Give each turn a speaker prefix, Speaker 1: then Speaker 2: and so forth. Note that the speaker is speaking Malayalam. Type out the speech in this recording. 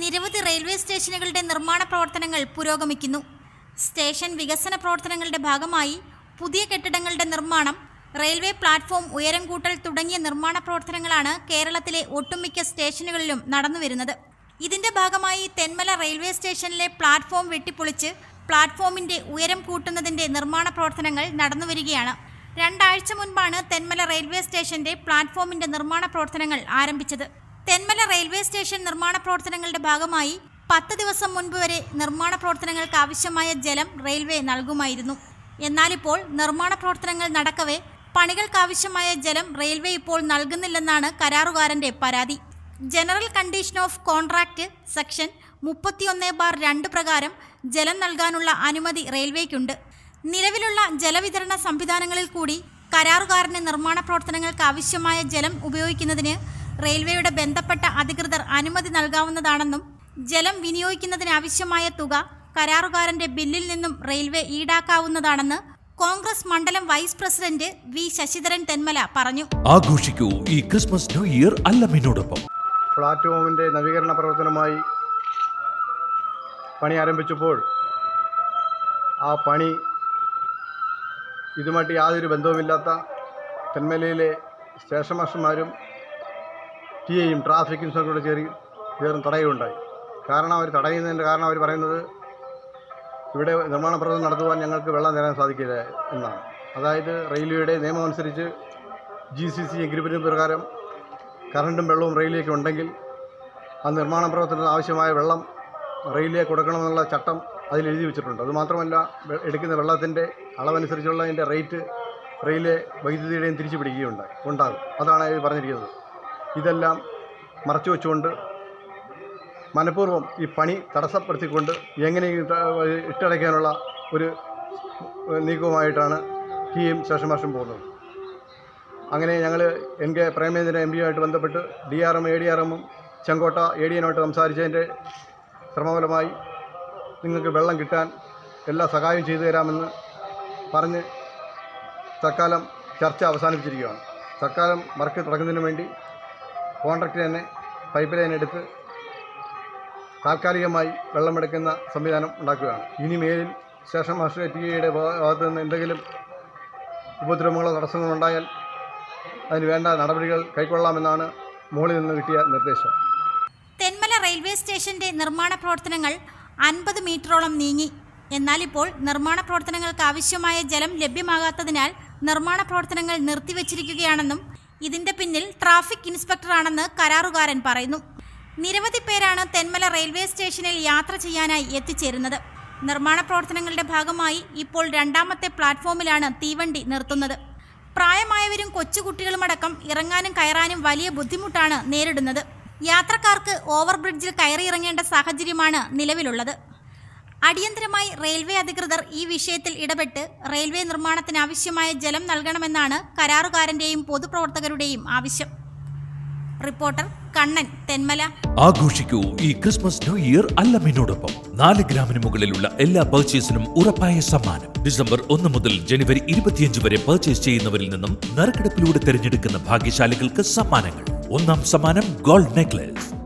Speaker 1: നിരവധി റെയിൽവേ സ്റ്റേഷനുകളുടെ നിർമ്മാണ പ്രവർത്തനങ്ങൾ പുരോഗമിക്കുന്നു. സ്റ്റേഷൻ വികസന പ്രവർത്തനങ്ങളുടെ ഭാഗമായി പുതിയ കെട്ടിടങ്ങളുടെ നിർമ്മാണം റെയിൽവേ പ്ലാറ്റ്ഫോം ഉയരം കൂട്ടൽ തുടങ്ങിയ നിർമ്മാണ പ്രവർത്തനങ്ങളാണ് കേരളത്തിലെ ഒട്ടുമിക്ക സ്റ്റേഷനുകളിലും നടന്നുവരുന്നത് ഇതിന്റെ ഭാഗമായി തെന്മല റെയിൽവേ സ്റ്റേഷനിലെ പ്ലാറ്റ്ഫോം വെട്ടിപ്പൊളിച്ച് പ്ലാറ്റ്ഫോമിന്റെ ഉയരം കൂട്ടുന്നതിന്റെ നിർമ്മാണ പ്രവർത്തനങ്ങൾ നടന്നുവരികയാണ് രണ്ടാഴ്ച മുൻപാണ് തെന്മല റെയിൽവേ സ്റ്റേഷന്റെ പ്ലാറ്റ്ഫോമിന്റെ നിർമ്മാണ പ്രവർത്തനങ്ങൾ ആരംഭിച്ചത്. തെന്മല റെയിൽവേ സ്റ്റേഷൻ നിർമ്മാണ പ്രവർത്തനങ്ങളുടെ ഭാഗമായി പത്ത് ദിവസം മുൻപ് വരെ നിർമ്മാണ പ്രവർത്തനങ്ങൾക്ക് ആവശ്യമായ ജലം റെയിൽവേ നൽകുമായിരുന്നു. എന്നാലിപ്പോൾ നിർമ്മാണ പ്രവർത്തനങ്ങൾ നടക്കവേ പണികൾക്കാവശ്യമായ ജലം റെയിൽവേ ഇപ്പോൾ നൽകുന്നില്ലെന്നാണ് കരാറുകാരന്റെ പരാതി. General condition of contract section മുപ്പത്തിയൊന്ന് ബാർ രണ്ട് പ്രകാരം ജലം നൽകാനുള്ള അനുമതി റെയിൽവേക്കുണ്ട് നിലവിലുള്ള ജലവിതരണ സംവിധാനങ്ങളിൽ കൂടി കരാറുകാരന് നിർമ്മാണ പ്രവർത്തനങ്ങൾക്ക് ആവശ്യമായ ജലം ഉപയോഗിക്കുന്നതിന് റെയിൽവേയുടെ ബന്ധപ്പെട്ട അധികൃതർ അനുമതി നൽകാവുന്നതാണെന്നും ജലം വിനിയോഗിക്കുന്നതിനാവശ്യമായ തുക കരാറുകാരന്റെ ബില്ലിൽ നിന്നും റെയിൽവേ ഈടാക്കാവുന്നതാണെന്ന് കോൺഗ്രസ് മണ്ഡലം vice president V Sasidharan Thenmala പറഞ്ഞു.
Speaker 2: ആഘോഷിക്കൂ ഈ ക്രിസ്മസ് ന്യൂ ഇയർ അല്ലമ്മിനോടൊപ്പം
Speaker 3: പ്ലാറ്റ്ഫോമിന്റെ നവീകരണ പ്രവർത്തനമായി പണി ആരംഭിച്ചപ്പോൾ ആ പണി ഇതുമായിട്ട് യാതൊരു ബന്ധവുമില്ലാത്ത തെന്മലയിലെ സ്റ്റേഷൻ മാസ്റ്റർമാരും ടി എയും ട്രാഫിക് ഇൻസ്പെക്ടറോട് ചേരി ചേർന്ന് തടയുകയുണ്ടായി. കാരണം അവർ തടയുന്നതിന്റെ കാരണം അവർ പറയുന്നത് ഇവിടെ നിർമ്മാണ പ്രവർത്തനം നടത്തുവാൻ ഞങ്ങൾക്ക് വെള്ളം തരാൻ സാധിക്കില്ല എന്നാണ്. അതായത് റെയിൽവേയുടെ നിയമം അനുസരിച്ച് ജി സി സി എഗ്രിമെന്റ് പ്രകാരം കറണ്ടും വെള്ളവും റെയിൽവേക്ക് ഉണ്ടെങ്കിൽ ആ നിർമ്മാണ പ്രവർത്തനത്തിന് ആവശ്യമായ വെള്ളം റെയിലിലേക്ക് കൊടുക്കണമെന്നുള്ള ചട്ടം അതിൽ എഴുതി വെച്ചിട്ടുണ്ട്. അതുമാത്രമല്ല എടുക്കുന്ന വെള്ളത്തിന്റെ അളവനുസരിച്ചുള്ള അതിന്റെ റേറ്റ് റെയിലെ വൈദ്യുതിയുടെയും തിരിച്ചു പിടിക്കുകയുണ്ടായി ഉണ്ടാകും. അതാണ് ഇത് പറഞ്ഞിരിക്കുന്നത്. ഇതെല്ലാം മറച്ചു വെച്ചുകൊണ്ട് മനഃപൂർവം ഈ പണി തടസ്സപ്പെടുത്തിക്കൊണ്ട് എങ്ങനെ ഇട്ടടയ്ക്കാനുള്ള ഒരു നീക്കവുമായിട്ടാണ് ടീം ശേഷം മാഷും പോകുന്നത്. അങ്ങനെ ഞങ്ങൾ എൻ കെ പ്രേമേന്ദ്രൻ എം പിയുമായിട്ട് ബന്ധപ്പെട്ട് D R M A D R എമ്മും ചെങ്കോട്ട എ ഡി എനുമായിട്ട് സംസാരിച്ചതിന്റെ ശ്രമഫലമായി നിങ്ങൾക്ക് വെള്ളം കിട്ടാൻ എല്ലാ സഹായവും ചെയ്തു തരാമെന്ന് പറഞ്ഞ് തൽക്കാലം ചർച്ച അവസാനിപ്പിച്ചിരിക്കുകയാണ്. തൽക്കാലം വർക്ക് തുടങ്ങുന്നതിന് വേണ്ടി കോൺട്രാക്റ്റ് തന്നെ പൈപ്പ് ലൈൻ എടുത്ത് താൽക്കാലികമായി വെള്ളമെടുക്കുന്ന സംവിധാനം ഉണ്ടാക്കുകയാണ്. ഇനി മേലിൽ സ്റ്റേഷൻ മാസ്റ്റർ ടി ഐയുടെ ഭാഗത്ത് നിന്ന് എന്തെങ്കിലും ഉപദ്രവങ്ങളോ തടസ്സങ്ങളോ ഉണ്ടായാൽ അതിന് വേണ്ട നടപടികൾ കൈക്കൊള്ളാമെന്നാണ് മുകളിൽ നിന്ന് കിട്ടിയ നിർദ്ദേശം.
Speaker 1: തെന്മല റെയിൽവേ സ്റ്റേഷന്റെ നിർമ്മാണ പ്രവർത്തനങ്ങൾ അൻപത് മീറ്ററോളം നീങ്ങി. എന്നാൽ ഇപ്പോൾ നിർമ്മാണ പ്രവർത്തനങ്ങൾക്ക് ആവശ്യമായ ജലം ലഭ്യമാകാത്തതിനാൽ നിർമ്മാണ പ്രവർത്തനങ്ങൾ നിർത്തിവച്ചിരിക്കുകയാണെന്നും ഇതിന്റെ പിന്നിൽ ട്രാഫിക് ഇൻസ്പെക്ടറാണെന്ന് കരാറുകാരൻ പറയുന്നു. നിരവധി പേരാണ് തെന്മല റെയിൽവേ സ്റ്റേഷനിൽ യാത്ര ചെയ്യാനായി എത്തിച്ചേരുന്നത്. നിർമ്മാണ പ്രവർത്തനങ്ങളുടെ ഭാഗമായി ഇപ്പോൾ രണ്ടാമത്തെ പ്ലാറ്റ്ഫോമിലാണ് തീവണ്ടി നിർത്തുന്നത്. പ്രായമായവരും കൊച്ചുകുട്ടികളുമടക്കം ഇറങ്ങാനും കയറാനും വലിയ ബുദ്ധിമുട്ടാണ് നേരിടുന്നത്. യാത്രക്കാർക്ക് ഓവർബ്രിഡ്ജിൽ കയറിയിറങ്ങേണ്ട സാഹചര്യമാണ് നിലവിലുള്ളത്. അടിയന്തരമായി റെയിൽവേ അധികൃതർ ഈ വിഷയത്തിൽ ഇടപെട്ട് റെയിൽവേ നിർമ്മാണത്തിന് ആവശ്യമായ ജലം നൽകണമെന്നാണ് കരാറുകാരന്റെയും പൊതുപ്രവർത്തകരുടെയും ആവശ്യം. റിപ്പോർട്ടർ കണ്ണൻ തെന്മല.
Speaker 2: ആഘോഷിക്കൂ ഈ ക്രിസ്മസ് ന്യൂ ഇയർ അല്ലമ്മിനോടൊപ്പം നാല് ഗ്രാമിന് മുകളിലുള്ള എല്ലാ പർച്ചേസിനും ഉറപ്പായ സമ്മാനം. ഡിസംബർ ഒന്ന് മുതൽ ജനുവരി ഇരുപത്തിയഞ്ച് വരെ പർച്ചേസ് ചെയ്യുന്നവരിൽ നിന്നും നറുക്കെടുപ്പിലൂടെ തിരഞ്ഞെടുക്കുന്ന ഭാഗ്യശാലികൾക്ക് സമ്മാനങ്ങൾ. ഒന്നാം സമ്മാനം ഗോൾഡ് നെക്ലേസ്